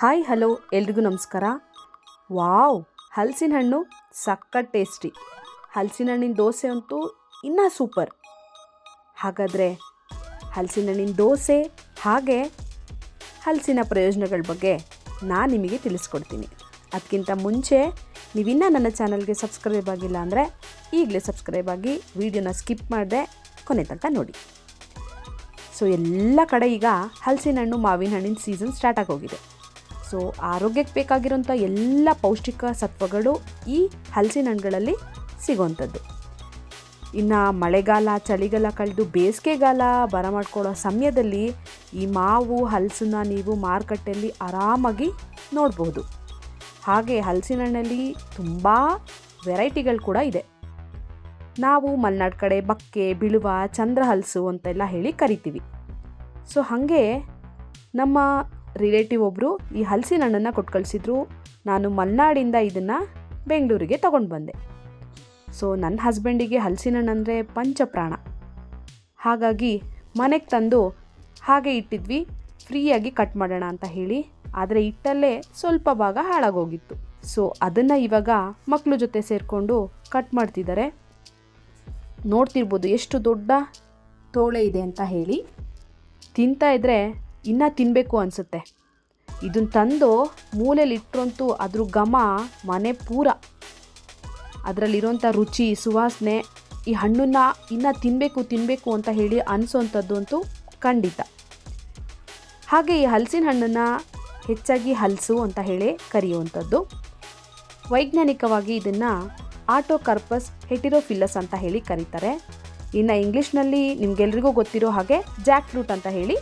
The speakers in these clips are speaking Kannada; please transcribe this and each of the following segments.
ಹಾಯ್, ಹಲೋ, ಎಲ್ರಿಗೂ ನಮಸ್ಕಾರ. ವಾವ್, ಹಲಸಿನ ಹಣ್ಣು ಸಕ್ಕತ್ ಟೇಸ್ಟಿ. ಹಲಸಿನ ಹಣ್ಣಿನ ದೋಸೆ ಅಂತೂ ಇನ್ನೂ ಸೂಪರ್. ಹಾಗಾದರೆ ಹಲಸಿನ ಹಣ್ಣಿನ ದೋಸೆ ಹಾಗೆ ಹಲಸಿನ ಪ್ರಯೋಜನಗಳ ಬಗ್ಗೆ ನಾನು ನಿಮಗೆ ತಿಳಿಸ್ಕೊಡ್ತೀನಿ. ಅದಕ್ಕಿಂತ ಮುಂಚೆ ನೀವಿನ್ನ ನನ್ನ ಚಾನಲ್ಗೆ ಸಬ್ಸ್ಕ್ರೈಬ್ ಆಗಿಲ್ಲ ಅಂದರೆ ಈಗಲೇ ಸಬ್ಸ್ಕ್ರೈಬ್ ಆಗಿ ವಿಡಿಯೋನ ಸ್ಕಿಪ್ ಮಾಡದೆ ಕೊನೆ ತನಕ ನೋಡಿ. ಸೊ, ಎಲ್ಲ ಕಡೆ ಈಗ ಹಲಸಿನ ಹಣ್ಣು ಮಾವಿನ ಹಣ್ಣಿನ ಸೀಸನ್ ಸ್ಟಾರ್ಟ್ ಆಗೋಗಿದೆ. ಸೊ ಆರೋಗ್ಯಕ್ಕೆ ಬೇಕಾಗಿರೋಂಥ ಎಲ್ಲ ಪೌಷ್ಟಿಕ ಸತ್ವಗಳು ಈ ಹಲಸಿನ ಹಣ್ಣುಗಳಲ್ಲಿ ಸಿಗೋವಂಥದ್ದು. ಇನ್ನು ಮಳೆಗಾಲ, ಚಳಿಗಾಲ ಕಳೆದು ಬೇಸಿಗೆಗಾಲ ಬರಮಾಡ್ಕೊಳ್ಳೋ ಸಮಯದಲ್ಲಿ ಈ ಮಾವು ಹಲಸನ್ನ ನೀವು ಮಾರುಕಟ್ಟೆಯಲ್ಲಿ ಆರಾಮಾಗಿ ನೋಡ್ಬೋದು. ಹಾಗೆ ಹಲಸಿನ ಹಣ್ಣಲ್ಲಿ ತುಂಬ ವೆರೈಟಿಗಳು ಕೂಡ ಇದೆ. ನಾವು ಮಲೆನಾಡು ಕಡೆ ಬಕ್ಕೆ, ಬಿಳುವ ಚಂದ್ರ ಹಲಸು ಅಂತೆಲ್ಲ ಹೇಳಿ ಕರಿತೀವಿ. ಸೊ ಹಾಗೆ ನಮ್ಮ ರಿಲೇಟಿವ್ ಒಬ್ಬರು ಈ ಹಲಸಿನ ಹಣ್ಣನ್ನು ಕೊಟ್ಟು ಕಳಿಸಿದ್ರು. ನಾನು ಮಲೆನಾಡಿಂದ ಇದನ್ನು ಬೆಂಗಳೂರಿಗೆ ತಗೊಂಡು ಬಂದೆ. ಸೊ ನನ್ನ ಹಸ್ಬೆಂಡಿಗೆ ಹಲಸಿನ ಹಣ್ಣು ಅಂದರೆ ಪಂಚಪ್ರಾಣ. ಹಾಗಾಗಿ ಮನೆಗೆ ತಂದು ಹಾಗೆ ಇಟ್ಟಿದ್ವಿ. ಫ್ರೀಯಾಗಿ ಕಟ್ ಮಾಡೋಣ ಅಂತ ಹೇಳಿ. ಆದರೆ ಇಟ್ಟಲ್ಲೇ ಸ್ವಲ್ಪ ಭಾಗ ಹಾಳಾಗೋಗಿತ್ತು. ಸೊ ಅದನ್ನು ಇವಾಗ ಮಕ್ಕಳ ಜೊತೆ ಸೇರಿಕೊಂಡು ಕಟ್ ಮಾಡ್ತಿದ್ದಾರೆ. ನೋಡ್ತಿರ್ಬೋದು ಎಷ್ಟು ದೊಡ್ಡ ತೋಳೆ ಇದೆ ಅಂತ ಹೇಳಿ. ತಿಂತಾ ಇದ್ದರೆ ಇನ್ನೂ ತಿನ್ನಬೇಕು ಅನಿಸುತ್ತೆ. ಇದನ್ನು ತಂದು ಮೂಲೆಯಲ್ಲಿ ಇಟ್ಟರಂತೂ ಅದ್ರ ಘಮ ಮನೆ ಪೂರ. ಅದರಲ್ಲಿರೋಂಥ ರುಚಿ, ಸುವಾಸನೆ, ಈ ಹಣ್ಣನ್ನು ಇನ್ನೂ ತಿನ್ನಬೇಕು ತಿನ್ನಬೇಕು ಅಂತ ಹೇಳಿ ಅನಿಸೋವಂಥದ್ದು ಅಂತೂ ಖಂಡಿತ. ಹಾಗೆ ಈ ಹಲಸಿನ ಹಣ್ಣನ್ನು ಹೆಚ್ಚಾಗಿ ಹಲಸು ಅಂತ ಹೇಳಿ ಕರೆಯುವಂಥದ್ದು. ವೈಜ್ಞಾನಿಕವಾಗಿ ಇದನ್ನು ಆಟೋಕರ್ಪಸ್ ಹೆಟಿರೋಫಿಲ್ಲಸ್ ಅಂತ ಹೇಳಿ ಕರೀತಾರೆ. ಇನ್ನು ಇಂಗ್ಲೀಷ್ನಲ್ಲಿ ನಿಮಗೆಲ್ರಿಗೂ ಗೊತ್ತಿರೋ ಹಾಗೆ ಜಾಕ್ ಫ್ರೂಟ್ ಅಂತ ಹೇಳಿ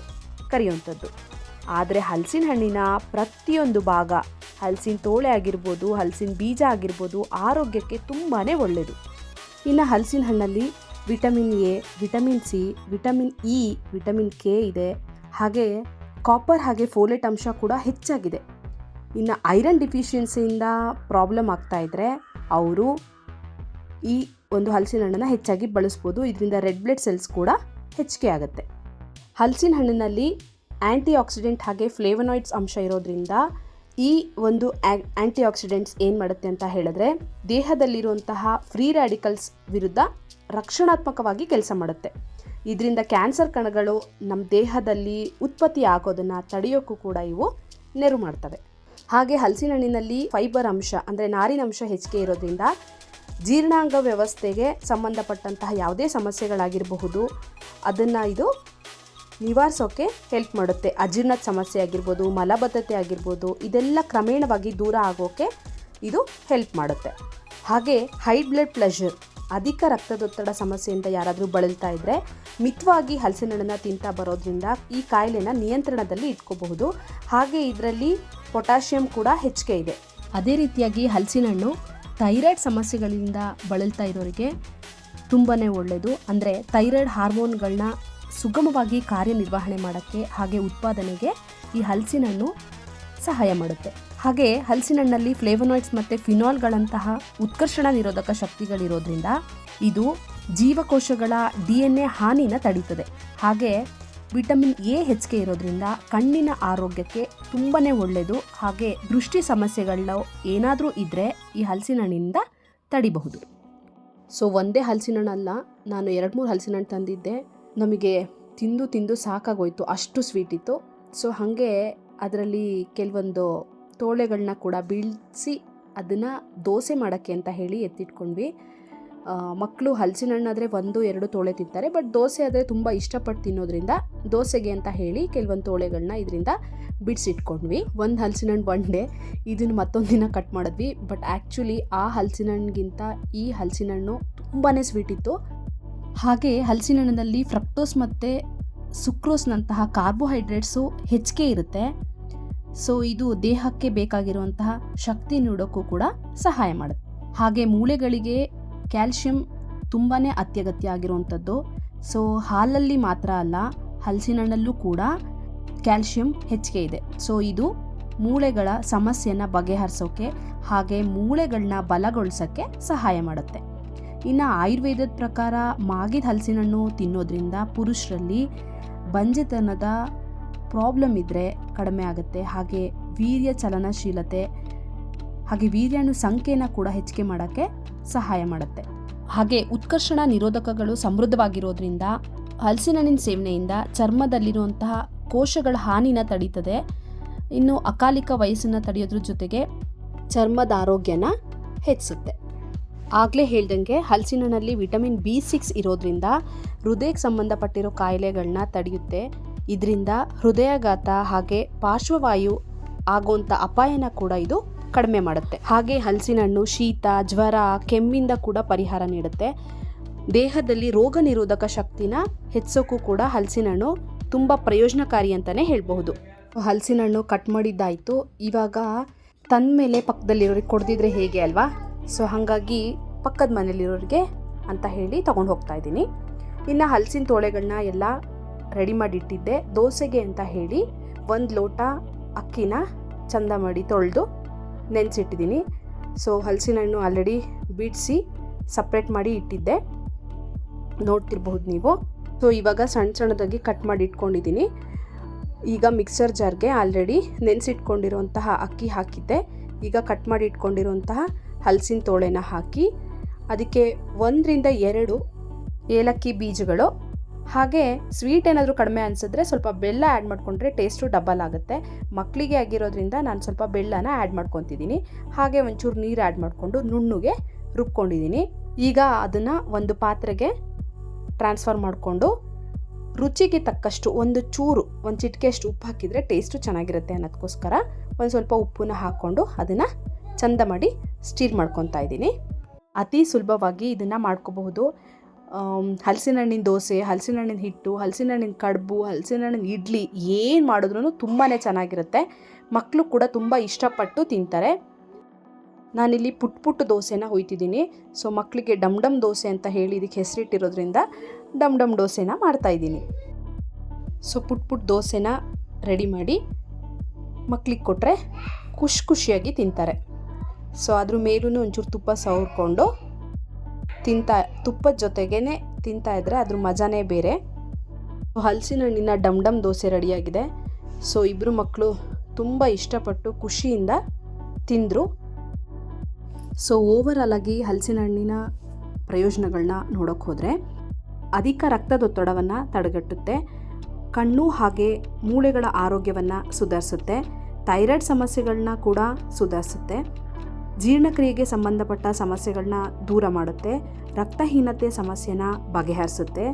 ಕರೆಯುವಂಥದ್ದು. ಆದರೆ ಹಲಸಿನ ಹಣ್ಣಿನ ಪ್ರತಿಯೊಂದು ಭಾಗ, ಹಲಸಿನ ತೋಳೆ ಆಗಿರ್ಬೋದು, ಹಲಸಿನ ಬೀಜ ಆಗಿರ್ಬೋದು ಆರೋಗ್ಯಕ್ಕೆ ತುಂಬಾ ಒಳ್ಳೆಯದು ಇನ್ನು ಹಲಸಿನ ಹಣ್ಣಲ್ಲಿ vitamin A, vitamin C, vitamin E, vitamin K ಇದೆ. ಹಾಗೆ ಕಾಪರ್ ಹಾಗೆ ಫೋಲೆಟ್ ಅಂಶ ಕೂಡ ಹೆಚ್ಚಾಗಿದೆ. ಇನ್ನು ಐರನ್ ಡಿಫಿಷಿಯನ್ಸಿಯಿಂದ ಪ್ರಾಬ್ಲಮ್ ಆಗ್ತಾ ಇದ್ದರೆ ಅವರು ಈ ಒಂದು ಹಲಸಿನ ಹಣ್ಣನ್ನು ಹೆಚ್ಚಾಗಿ ಬಳಸ್ಬೋದು. ಇದರಿಂದ ರೆಡ್ ಬ್ಲಡ್ ಸೆಲ್ಸ್ ಕೂಡ ಹೆಚ್ಚಿಗೆ ಆಗುತ್ತೆ. ಹಲಸಿನ ಹಣ್ಣಿನಲ್ಲಿ ಆ್ಯಂಟಿ ಆಕ್ಸಿಡೆಂಟ್ ಹಾಗೆ ಫ್ಲೇವನಾಯ್ಡ್ಸ್ ಅಂಶ ಇರೋದ್ರಿಂದ ಈ ಒಂದು ಆ್ಯಂಟಿ ಆಕ್ಸಿಡೆಂಟ್ಸ್ ಏನು ಮಾಡುತ್ತೆ ಅಂತ ಹೇಳಿದ್ರೆ ದೇಹದಲ್ಲಿರುವಂತಹ ಫ್ರೀ ರ್ಯಾಡಿಕಲ್ಸ್ ವಿರುದ್ಧ ರಕ್ಷಣಾತ್ಮಕವಾಗಿ ಕೆಲಸ ಮಾಡುತ್ತೆ. ಇದರಿಂದ ಕ್ಯಾನ್ಸರ್ ಕಣಗಳು ನಮ್ಮ ದೇಹದಲ್ಲಿ ಉತ್ಪತ್ತಿ ಆಗೋದನ್ನು ತಡೆಯೋಕ್ಕೂ ಕೂಡ ಇವು ನೆರವು ಮಾಡ್ತವೆ. ಹಾಗೆ ಹಲಸಿನ ಹಣ್ಣಿನಲ್ಲಿ ಫೈಬರ್ ಅಂಶ ಅಂದರೆ ನಾರಿನ ಅಂಶ ಹೆಚ್ಚಿಗೆ ಇರೋದ್ರಿಂದ ಜೀರ್ಣಾಂಗ ವ್ಯವಸ್ಥೆಗೆ ಸಂಬಂಧಪಟ್ಟಂತಹ ಯಾವುದೇ ಸಮಸ್ಯೆಗಳಾಗಿರಬಹುದು, ಅದನ್ನು ಇದು ನಿವಾರಿಸೋಕ್ಕೆ ಹೆಲ್ಪ್ ಮಾಡುತ್ತೆ. ಅಜೀರ್ಣದ ಸಮಸ್ಯೆ ಆಗಿರ್ಬೋದು, ಮಲಬದ್ಧತೆ ಆಗಿರ್ಬೋದು, ಇದೆಲ್ಲ ಕ್ರಮೇಣವಾಗಿ ದೂರ ಆಗೋಕ್ಕೆ ಇದು ಹೆಲ್ಪ್ ಮಾಡುತ್ತೆ. ಹಾಗೆ ಹೈ ಬ್ಲಡ್ ಪ್ಲೆಷರ್ ಅಧಿಕ ರಕ್ತದೊತ್ತಡ ಸಮಸ್ಯೆಯಿಂದ ಯಾರಾದರೂ ಬಳಲ್ತಾ ಇದ್ದರೆ ಮಿತವಾಗಿ ಹಲಸಿನ ಹಣ್ಣನ್ನು ತಿಂತಾ ಬರೋದ್ರಿಂದ ಈ ಕಾಯಿಲೆನ ನಿಯಂತ್ರಣದಲ್ಲಿ ಇಟ್ಕೋಬಹುದು. ಹಾಗೆ ಇದರಲ್ಲಿ ಪೊಟ್ಯಾಷಿಯಂ ಕೂಡ ಹೆಚ್ಚಿಗೆ ಇದೆ. ಅದೇ ರೀತಿಯಾಗಿ ಹಲಸಿನ ಹಣ್ಣು ಥೈರಾಯ್ಡ್ ಸಮಸ್ಯೆಗಳಿಂದ ಬಳಲ್ತಾ ಇರೋರಿಗೆ ತುಂಬಾ ಒಳ್ಳೆಯದು ಅಂದರೆ ಥೈರಾಯ್ಡ್ ಹಾರ್ಮೋನ್ಗಳನ್ನ ಸುಗಮವಾಗಿ ಕಾರ್ಯನಿರ್ವಹಣೆ ಮಾಡೋಕ್ಕೆ ಹಾಗೆ ಉತ್ಪಾದನೆಗೆ ಈ ಹಲಸಿನ ಹಣ್ಣು ಸಹಾಯ ಮಾಡುತ್ತೆ. ಹಾಗೆ ಹಲಸಿನ ಹಣ್ಣಲ್ಲಿ ಫ್ಲೇವನಾಯ್ಡ್ಸ್ ಮತ್ತು ಫಿನಾಲ್ಗಳಂತಹ ಉತ್ಕರ್ಷಣ ನಿರೋಧಕ ಶಕ್ತಿಗಳಿರೋದ್ರಿಂದ ಇದು ಜೀವಕೋಶಗಳ ಡಿ ಎನ್ ಎ ಹಾನಿನ ತಡೀತದೆ. ಹಾಗೆ ವಿಟಮಿನ್ ಎ ಹೆಚ್ಚಿಗೆ ಇರೋದ್ರಿಂದ ಕಣ್ಣಿನ ಆರೋಗ್ಯಕ್ಕೆ ತುಂಬಾ ಒಳ್ಳೆಯದು ಹಾಗೆ ದೃಷ್ಟಿ ಸಮಸ್ಯೆಗಳನ್ನ ಏನಾದರೂ ಇದ್ದರೆ ಈ ಹಲಸಿನ ತಡಿಬಹುದು. ಸೊ ಒಂದೇ ಹಲಸಿನ ಹಣ್ಣಲ್ಲ ನಾನು ಎರಡು ಮೂರು ಹಲಸಿನ ಹಣ್ಣು ತಂದಿದ್ದೆ. ನಮಗೆ ತಿಂದು ತಿಂದು ಸಾಕಾಗೋಯ್ತು, ಅಷ್ಟು ಸ್ವೀಟ್ ಇತ್ತು. ಸೊ ಹಾಗೆ ಅದರಲ್ಲಿ ಕೆಲವೊಂದು ತೋಳೆಗಳನ್ನ ಕೂಡ ಬೀಳಿಸಿ ಅದನ್ನು ದೋಸೆ ಮಾಡೋಕ್ಕೆ ಅಂತ ಹೇಳಿ ಎತ್ತಿಟ್ಕೊಂಡ್ವಿ. ಮಕ್ಕಳು ಹಲಸಿನ ಹಣ್ಣಾದರೆ ಒಂದು, ಎರಡು ತೋಳೆ ತಿಂತಾರೆ ಬಟ್ ದೋಸೆ ಆದರೆ ತುಂಬ ಇಷ್ಟಪಟ್ಟು ತಿನ್ನೋದ್ರಿಂದ, ದೋಸೆಗೆ ಅಂತ ಹೇಳಿ ಕೆಲವೊಂದು ತೋಳೆಗಳನ್ನ ಇದರಿಂದ ಬಿಡಿಸಿಟ್ಕೊಂಡ್ವಿ. ಒಂದು ಹಲಸಿನ ಹಣ್ಣು ಒನ್ ಡೇ ಇದನ್ನು ಮತ್ತೊಂದು ದಿನ ಕಟ್ ಮಾಡಿದ್ವಿ ಬಟ್ ಆ್ಯಕ್ಚುಲಿ ಆ ಹಲಸಿನ ಹಣ್ಣಿಗಿಂತ ಈ ಹಲಸಿನ ಹಣ್ಣು ತುಂಬಾ ಸ್ವೀಟ್ ಇತ್ತು. ಹಾಗೆ ಹಲಸಿನ ಹಣ್ಣಿನಲ್ಲಿ ಫ್ರಕ್ಟೋಸ್ ಮತ್ತು ಸುಕ್ರೋಸ್ನಂತಹ ಕಾರ್ಬೋಹೈಡ್ರೇಟ್ಸು ಹೆಚ್ಚಿಗೆ ಇರುತ್ತೆ. ಸೊ ಇದು ದೇಹಕ್ಕೆ ಬೇಕಾಗಿರುವಂತಹ ಶಕ್ತಿ ನೀಡೋಕ್ಕೂ ಕೂಡ ಸಹಾಯ ಮಾಡುತ್ತೆ. ಹಾಗೆ ಮೂಳೆಗಳಿಗೆ ಕ್ಯಾಲ್ಶಿಯಂ ತುಂಬಾ ಅತ್ಯಗತ್ಯ ಆಗಿರುವಂಥದ್ದು. ಸೊ ಹಾಲಲ್ಲಿ ಮಾತ್ರ ಅಲ್ಲ ಹಲಸಿನ ಹಣ್ಣಲ್ಲೂ ಕೂಡ ಕ್ಯಾಲ್ಶಿಯಂ ಹೆಚ್ಚಿಗೆ ಇದೆ. ಸೊ ಇದು ಮೂಳೆಗಳ ಸಮಸ್ಯೆಯನ್ನು ಬಗೆಹರಿಸೋಕ್ಕೆ ಹಾಗೆ ಮೂಳೆಗಳನ್ನ ಬಲಗೊಳಿಸೋಕ್ಕೆ ಸಹಾಯ ಮಾಡುತ್ತೆ. ಇನ್ನು ಆಯುರ್ವೇದದ ಪ್ರಕಾರ ಮಾಗಿದ ಹಲಸಿನ ಹಣ್ಣು ತಿನ್ನೋದ್ರಿಂದ ಪುರುಷರಲ್ಲಿ ಬಂಜೆತನದ ಪ್ರಾಬ್ಲಮ್ ಇದ್ದರೆ ಕಡಿಮೆ ಆಗುತ್ತೆ. ಹಾಗೆ ವೀರ್ಯ ಚಲನಶೀಲತೆ, ಹಾಗೆ ವೀರ್ಯಾಣು ಸಂಖ್ಯೆನ ಕೂಡ ಹೆಚ್ಚಿಗೆ ಮಾಡೋಕ್ಕೆ ಸಹಾಯ ಮಾಡುತ್ತೆ. ಹಾಗೆ ಉತ್ಕರ್ಷಣ ನಿರೋಧಕಗಳು ಸಮೃದ್ಧವಾಗಿರೋದ್ರಿಂದ ಹಲಸಿನ ಹಣ್ಣಿನ ಸೇವನೆಯಿಂದ ಚರ್ಮದಲ್ಲಿರುವಂತಹ ಕೋಶಗಳ ಹಾನಿನ ತಡೀತದೆ. ಇನ್ನು ಅಕಾಲಿಕ ವಯಸ್ಸನ್ನು ತಡೆಯೋದ್ರ ಜೊತೆಗೆ ಚರ್ಮದ ಆರೋಗ್ಯನ ಹೆಚ್ಚಿಸುತ್ತೆ. ಆಗಲೇ ಹೇಳ್ದಂಗೆ ಹಲಸಿನಲ್ಲಿ ವಿಟಮಿನ್ ಬಿ ಸಿಕ್ಸ್ ಇರೋದ್ರಿಂದ ಹೃದಯಕ್ಕೆ ಸಂಬಂಧಪಟ್ಟಿರೋ ಕಾಯಿಲೆಗಳನ್ನ ತಡೆಯುತ್ತೆ. ಇದರಿಂದ ಹೃದಯಾಘಾತ ಹಾಗೆ ಪಾರ್ಶ್ವವಾಯು ಆಗುವಂಥ ಅಪಾಯನ ಕೂಡ ಇದು ಕಡಿಮೆ ಮಾಡುತ್ತೆ. ಹಾಗೆ ಹಲಸಿನ ಹಣ್ಣು ಶೀತ, ಜ್ವರ, ಕೆಮ್ಮಿಂದ ಕೂಡ ಪರಿಹಾರ ನೀಡುತ್ತೆ. ದೇಹದಲ್ಲಿ ರೋಗ ನಿರೋಧಕ ಶಕ್ತಿನ ಹೆಚ್ಚೋಕ್ಕೂ ಕೂಡ ಹಲಸಿನ ಹಣ್ಣು ತುಂಬ ಪ್ರಯೋಜನಕಾರಿ ಅಂತಲೇ ಹೇಳಬಹುದು. ಹಲಸಿನ ಹಣ್ಣು ಕಟ್ ಮಾಡಿದ್ದಾಯಿತು. ಇವಾಗ ತನ್ನ ಮೇಲೆ ಪಕ್ಕದಲ್ಲಿರೋರಿಗೆ ಕೊಡ್ದಿದ್ರೆ ಹೇಗೆ ಅಲ್ವಾ? ಸೊ ಹಾಗಾಗಿ ಪಕ್ಕದ ಮನೇಲಿರೋರಿಗೆ ಅಂತ ಹೇಳಿ ತೊಗೊಂಡು ಹೋಗ್ತಾ ಇದ್ದೀನಿ. ಇನ್ನು ಹಲಸಿನ ತೋಳೆಗಳನ್ನ ಎಲ್ಲ ರೆಡಿ ಮಾಡಿ ಇಟ್ಟಿದ್ದೆ ದೋಸೆಗೆ ಅಂತ ಹೇಳಿ ಒಂದು ಲೋಟ ಅಕ್ಕಿನ ಚಂದ ಮಾಡಿ ತೊಳೆದು ನೆನೆಸಿಟ್ಟಿದ್ದೀನಿ. ಸೊ ಹಲಸಿನ ಹಣ್ಣು ಆಲ್ರೆಡಿ ಬಿಡಿಸಿ ಸಪ್ರೇಟ್ ಮಾಡಿ ಇಟ್ಟಿದ್ದೆ. ನೋಡ್ತಿರ್ಬಹುದು ನೀವು. ಸೊ ಇವಾಗ ಸಣ್ಣ ಸಣ್ಣದಾಗಿ ಕಟ್ ಮಾಡಿ ಇಟ್ಕೊಂಡಿದ್ದೀನಿ. ಈಗ ಮಿಕ್ಸರ್ ಜಾರ್ಗೆ ಆಲ್ರೆಡಿ ನೆನೆಸಿಟ್ಕೊಂಡಿರುವಂತಹ ಅಕ್ಕಿ ಹಾಕಿದ್ದೆ. ಈಗ ಕಟ್ ಮಾಡಿ ಇಟ್ಕೊಂಡಿರುವಂತಹ ಹಲಸಿನ ತೋಳೆನ ಹಾಕಿ ಅದಕ್ಕೆ ಒಂದರಿಂದ ಎರಡು ಏಲಕ್ಕಿ ಬೀಜಗಳು. ಹಾಗೆ ಸ್ವೀಟ್ ಏನಾದರೂ ಕಡಿಮೆ ಅನಿಸಿದ್ರೆ ಸ್ವಲ್ಪ ಬೆಲ್ಲ ಆ್ಯಡ್ ಮಾಡಿಕೊಂಡ್ರೆ ಟೇಸ್ಟು ಡಬಲ್ ಆಗುತ್ತೆ. ಮಕ್ಕಳಿಗೆ ಆಗಿರೋದ್ರಿಂದ ನಾನು ಸ್ವಲ್ಪ ಬೆಲ್ಲನ ಆ್ಯಡ್ ಮಾಡ್ಕೊತಿದ್ದೀನಿ. ಹಾಗೆ ಒಂಚೂರು ನೀರು ಆ್ಯಡ್ ಮಾಡಿಕೊಂಡು ನುಣ್ಣಗೆ ರುಬ್ಕೊಂಡಿದ್ದೀನಿ. ಈಗ ಅದನ್ನು ಒಂದು ಪಾತ್ರೆಗೆ ಟ್ರಾನ್ಸ್ಫರ್ ಮಾಡಿಕೊಂಡು ರುಚಿಗೆ ತಕ್ಕಷ್ಟು ಒಂದು ಚೂರು, ಒಂದು ಚಿಟಿಕೆಯಷ್ಟು ಉಪ್ಪು ಹಾಕಿದರೆ ಟೇಸ್ಟು ಚೆನ್ನಾಗಿರುತ್ತೆ ಅನ್ನೋದಕ್ಕೋಸ್ಕರ ಒಂದು ಸ್ವಲ್ಪ ಉಪ್ಪನ್ನ ಹಾಕ್ಕೊಂಡು ಅದನ್ನು ಚಂದ ಮಾಡಿ ಸ್ಟೀರ್ ಮಾಡ್ಕೊತಾ ಇದ್ದೀನಿ. ಅತಿ ಸುಲಭವಾಗಿ ಇದನ್ನು ಮಾಡ್ಕೋಬಹುದು. ಹಲಸಿನ ಹಣ್ಣಿನ ದೋಸೆ ಹಲಸಿನ ಹಣ್ಣಿನ ಹಿಟ್ಟು ಹಲಸಿನ ಹಣ್ಣಿನ ಕಡುಬು ಹಲಸಿನ ಹಣ್ಣಿನ ಇಡ್ಲಿ ಏನು ಮಾಡಿದ್ರೂ ತುಂಬಾ ಚೆನ್ನಾಗಿರುತ್ತೆ. ಮಕ್ಕಳು ಕೂಡ ತುಂಬ ಇಷ್ಟಪಟ್ಟು ತಿಂತಾರೆ. ನಾನಿಲ್ಲಿ ಪುಟ್ ಪುಟ್ಟ ದೋಸೆನ ಹೊಯ್ತಿದ್ದೀನಿ. ಸೊ ಮಕ್ಕಳಿಗೆ ಡಮ್ ಡಮ್ ದೋಸೆ ಅಂತ ಹೇಳಿ ಇದಕ್ಕೆ ಹೆಸರಿಟ್ಟಿರೋದ್ರಿಂದ ಡಮ್ ಡಮ್ ದೋಸೆನ ಮಾಡ್ತಾಯಿದ್ದೀನಿ ಸೊ, ಪುಟ್ ಪುಟ್ ದೋಸೆನ ರೆಡಿ ಮಾಡಿ ಮಕ್ಕಳಿಗೆ ಕೊಟ್ಟರೆ ಖುಷಿ ಖುಷಿಯಾಗಿ ತಿಂತಾರೆ. ಸೊ ಅದ್ರ ಮೇಲೂ ಒಂಚೂರು ತುಪ್ಪ ಸವರ್ಕೊಂಡು ತಿಂತಾ ತುಪ್ಪದ ಜೊತೆಗೇ ತಿಂತಾ ಇದ್ದರೆ ಅದ್ರ ಮಜಾನೇ ಬೇರೆ. ಹಲಸಿನ ಹಣ್ಣಿನ ಡಮ್ ಡಮ್ ದೋಸೆ ರೆಡಿಯಾಗಿದೆ. ಸೊ ಇಬ್ಬರು ಮಕ್ಕಳು ತುಂಬ ಇಷ್ಟಪಟ್ಟು ಖುಷಿಯಿಂದ ತಿಂದರು. ಸೊ ಓವರಾಲ್ ಆಗಿ ಹಲಸಿನ ಹಣ್ಣಿನ ಪ್ರಯೋಜನಗಳನ್ನ ನೋಡೋಕೆ ಹೋದರೆ ಅಧಿಕ ರಕ್ತದೊತ್ತಡವನ್ನು ತಡೆಗಟ್ಟುತ್ತೆ, ಕಣ್ಣು ಹಾಗೆ ಮೂಳೆಗಳ ಆರೋಗ್ಯವನ್ನು ಸುಧಾರಿಸುತ್ತೆ, ಥೈರಾಯ್ಡ್ ಸಮಸ್ಯೆಗಳನ್ನ ಕೂಡ ಸುಧಾರಿಸುತ್ತೆ. ಜೀರ್ಣಕ್ರಿಯೆಗೆ ಸಂಬಂಧಪಟ್ಟ ಸಮಸ್ಯೆಗಳನ್ನ ದೂರ ಮಾಡುತ್ತೆ, ರಕ್ತಹೀನತೆ ಸಮಸ್ಯೆನ ಬಗೆಹರಿಸುತ್ತೆ,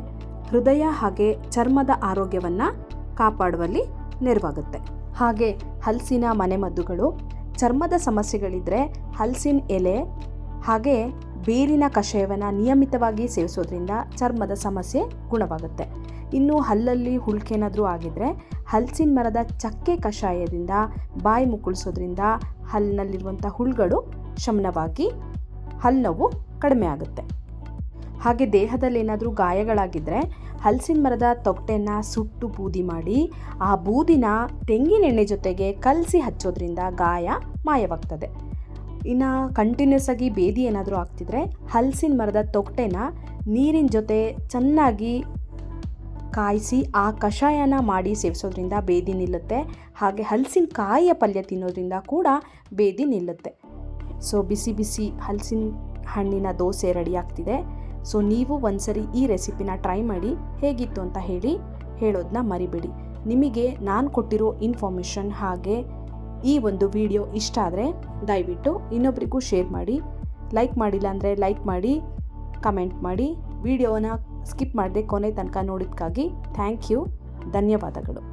ಹೃದಯ ಹಾಗೆ ಚರ್ಮದ ಆರೋಗ್ಯವನ್ನು ಕಾಪಾಡುವಲ್ಲಿ ನೆರವಾಗುತ್ತೆ. ಹಾಗೆ ಹಲಸಿನ ಮನೆಮದ್ದುಗಳು, ಚರ್ಮದ ಸಮಸ್ಯೆಗಳಿದ್ದರೆ ಹಲಸಿನ ಎಲೆ, ಹಾಗೆ ಬೇರಿನ ಕಷಾಯವನ್ನು ನಿಯಮಿತವಾಗಿ ಸೇವಿಸೋದ್ರಿಂದ ಚರ್ಮದ ಸಮಸ್ಯೆ ಗುಣವಾಗುತ್ತೆ. ಇನ್ನು ಹಲ್ಲಲ್ಲಿ ಹುಳ್ಕೇನಾದರೂ ಆಗಿದ್ರೆ ಹಲಸಿನ ಮರದ ಚಕ್ಕೆ ಕಷಾಯದಿಂದ ಬಾಯಿ ಮುಕ್ಕಳಿಸೋದ್ರಿಂದ ಹಲ್ಲಿನಲ್ಲಿರುವಂಥ ಹುಳುಗಳು ಶಮನವಾಗಿ ಹಲ್ಲವು ಕಡಿಮೆ ಆಗುತ್ತೆ. ಹಾಗೆ ದೇಹದಲ್ಲಿ ಏನಾದರೂ ಗಾಯಗಳಾಗಿದ್ದರೆ ಹಲಸಿನ ಮರದ ತೊಗಟೆನ ಸುಟ್ಟು ಬೂದಿ ಮಾಡಿ ಆ ಬೂದಿನ ತೆಂಗಿನೆಣ್ಣೆ ಜೊತೆಗೆ ಕಲಸಿ ಹಚ್ಚೋದ್ರಿಂದ ಗಾಯ ಮಾಯವಾಗ್ತದೆ. ಇನ್ನು ಕಂಟಿನ್ಯೂಸ್ ಆಗಿ ಬೇದಿ ಏನಾದರೂ ಆಗ್ತಿದ್ರೆ ಹಲಸಿನ ಮರದ ತೊಗಟೆನ ನೀರಿನ ಜೊತೆ ಚೆನ್ನಾಗಿ ಕಾಯಿಸಿ ಆ ಕಷಾಯನ ಮಾಡಿ ಸೇವಿಸೋದ್ರಿಂದ ಬೇದಿ ನಿಲ್ಲುತ್ತೆ. ಹಾಗೆ ಹಲಸಿನ ಕಾಯಿಯ ಪಲ್ಯ ತಿನ್ನೋದ್ರಿಂದ ಕೂಡ ಬೇದಿ ನಿಲ್ಲುತ್ತೆ. ಸೊ ಬಿಸಿ ಬಿಸಿ ಹಲಸಿನ ಹಣ್ಣಿನ ದೋಸೆ ರೆಡಿ ಆಗ್ತಿದೆ. ಸೊ ನೀವು ಒಂದ್ಸರಿ ಈ ರೆಸಿಪಿನ ಟ್ರೈ ಮಾಡಿ ಹೇಗಿತ್ತು ಅಂತ ಹೇಳಿ ಹೇಳೋದನ್ನ ಮರಿಬೇಡಿ. ನಿಮಗೆ ನಾನು ಕೊಟ್ಟಿರೋ ಇನ್ಫಾರ್ಮೇಷನ್ ಹಾಗೆ ಈ ಒಂದು ವಿಡಿಯೋ ಇಷ್ಟ ಆದರೆ ದಯವಿಟ್ಟು ಇನ್ನೊಬ್ರಿಗೂ ಶೇರ್ ಮಾಡಿ. ಲೈಕ್ ಮಾಡಿಲ್ಲ ಅಂದರೆ ಲೈಕ್ ಮಾಡಿ, ಕಮೆಂಟ್ ಮಾಡಿ. ವಿಡಿಯೋನ ಸ್ಕಿಪ್ ಮಾಡದೆ ಕೊನೆ ತನಕ ನೋಡಿದ್ದಕ್ಕಾಗಿ ಥ್ಯಾಂಕ್ ಯು. ಧನ್ಯವಾದಗಳು.